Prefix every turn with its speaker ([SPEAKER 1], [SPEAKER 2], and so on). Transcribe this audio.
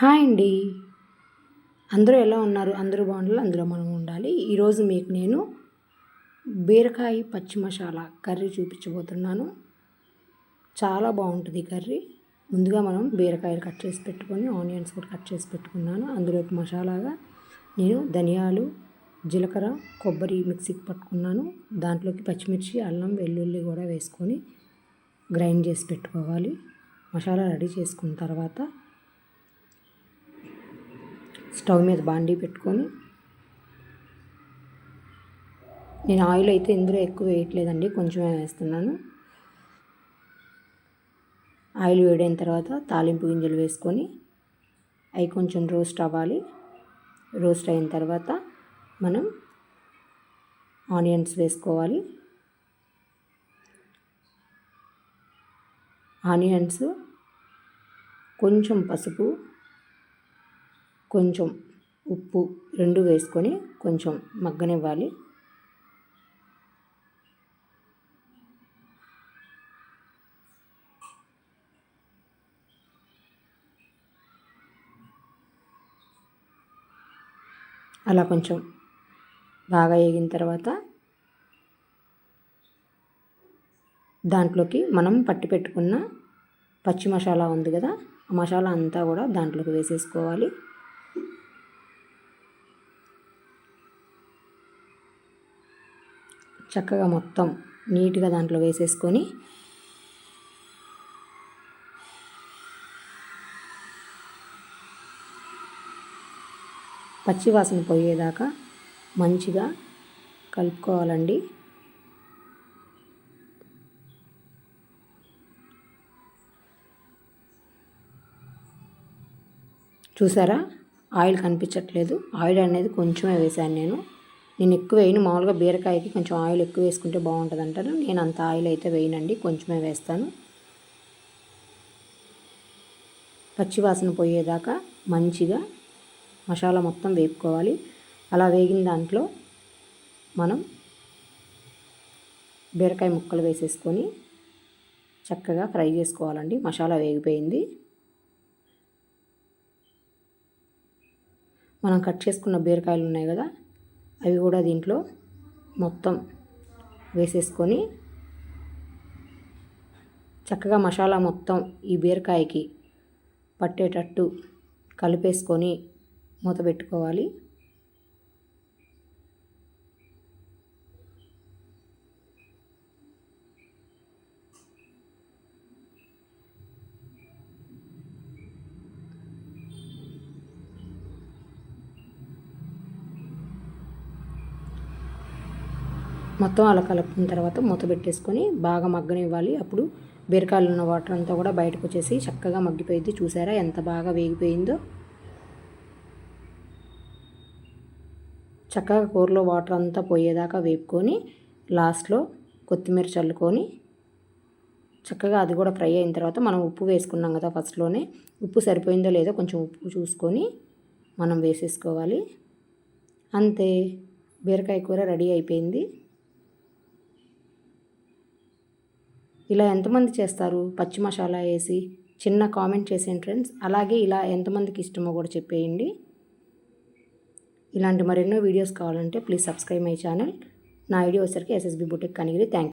[SPEAKER 1] Hi అండి. అందరూ ఎలా ఉన్నారు? అందరూ బాగుండాలి అందులో మనం ఉండాలి. ఈరోజు మీకు నేను బీరకాయ పచ్చి మసాలా కర్రీ చూపించబోతున్నాను. చాలా బాగుంటుంది కర్రీ. ముందుగా మనం బీరకాయలు కట్ చేసి పెట్టుకొని ఆనియన్స్ కూడా కట్ చేసి పెట్టుకున్నాను. అందులోకి మసాలాగా నేను ధనియాలు జీలకర్ర కొబ్బరి మిక్సీకి పట్టుకున్నాను. దాంట్లోకి పచ్చిమిర్చి అల్లం వెల్లుల్లి కూడా వేసుకొని గ్రైండ్ చేసి పెట్టుకోవాలి. మసాలా రెడీ చేసుకున్న తర్వాత స్టవ్ మీద బాండీ పెట్టుకొని. నేను ఆయిల్ అయితే ఇందులో ఎక్కువ వేయట్లేదండి కొంచెమే వేస్తున్నాను. ఆయిల్ వేడైన తర్వాత తాలింపు గింజలు వేసుకొని అవి కొంచెం రోస్ట్ అవ్వాలి. రోస్ట్ అయిన తర్వాత మనం ఆనియన్స్ వేసుకోవాలి. ఆనియన్స్ కొంచెం పసుపు కొంచెం ఉప్పు రెండు వేసుకొని కొంచెం మగ్గనివ్వాలి. అలా కొంచెం బాగా వేగిన తర్వాత దాంట్లోకి మనం పట్టి పెట్టుకున్న పచ్చి మసాలా ఉంది కదా ఆ మసాలా అంతా కూడా దాంట్లోకి వేసేసుకోవాలి. చక్కగా మొత్తం నీట్గా దాంట్లో వేసేసుకొని పచ్చివాసన పోయేదాకా మంచిగా కలుపుకోవాలండి. చూసారా? ఆయిల్ కనిపించట్లేదు. ఆయిల్ అనేది కొంచెమే వేశాను నేను. నేను ఎక్కువ వేయను. మామూలుగా బీరకాయకి కొంచెం ఆయిల్ ఎక్కువ వేసుకుంటే బాగుంటుంది అంటారు నేను అంత ఆయిల్ అయితే వేయనండి. కొంచెమే వేస్తాను. పచ్చివాసన పోయేదాకా మంచిగా మసాలా మొత్తం వేపుకోవాలి. అలా వేగిన దాంట్లో మనం బీరకాయ ముక్కలు వేసేసుకొని చక్కగా ఫ్రై చేసుకోవాలండి. మసాలా వేగిపోయింది. మనం కట్ చేసుకున్న బీరకాయలు ఉన్నాయి కదా అవి కూడా దీంట్లో మొత్తం వేసేసుకొని చక్కగా మసాలా మొత్తం ఈ బీరకాయకి పట్టేటట్టు కలిపేసుకొని మూత పెట్టుకోవాలి. మొత్తం అలా కలుపుకున్న తర్వాత మూత పెట్టేసుకొని బాగా మగ్గనివ్వాలి. అప్పుడు బీరకాయలు ఉన్న వాటర్ అంతా కూడా బయటకు వచ్చేసి చక్కగా మగ్గిపోయింది. చూసారా ఎంత బాగా వేగిపోయిందో? చక్కగా కూరలో వాటర్ అంతా పోయేదాకా వేపుకొని లాస్ట్లో కొత్తిమీర చల్లుకొని చక్కగా అది కూడా ఫ్రై అయిన తర్వాత మనం ఉప్పు వేసుకున్నాం కదా ఫస్ట్లోనే. ఉప్పు సరిపోయిందో లేదో కొంచెం ఉప్పు చూసుకొని మనం వేసేసుకోవాలి. అంతే. బీరకాయ కూర రెడీ అయిపోయింది. ఇలా ఎంతమంది చేస్తారు? పచ్చి మసాలా వేసి చిన్న కామెంట్ చేసేయండి ఫ్రెండ్స్. అలాగే ఇలా ఎంతమందికి ఇష్టమో కూడా చెప్పేయండి. ఇలాంటి మరెన్నో వీడియోస్ కావాలంటే ప్లీజ్ సబ్స్క్రైబ్ మై ఛానల్. నా ఐడియా వచ్చరికి ఎస్ఎస్బి బుటెక్ కనిగిరి. థ్యాంక్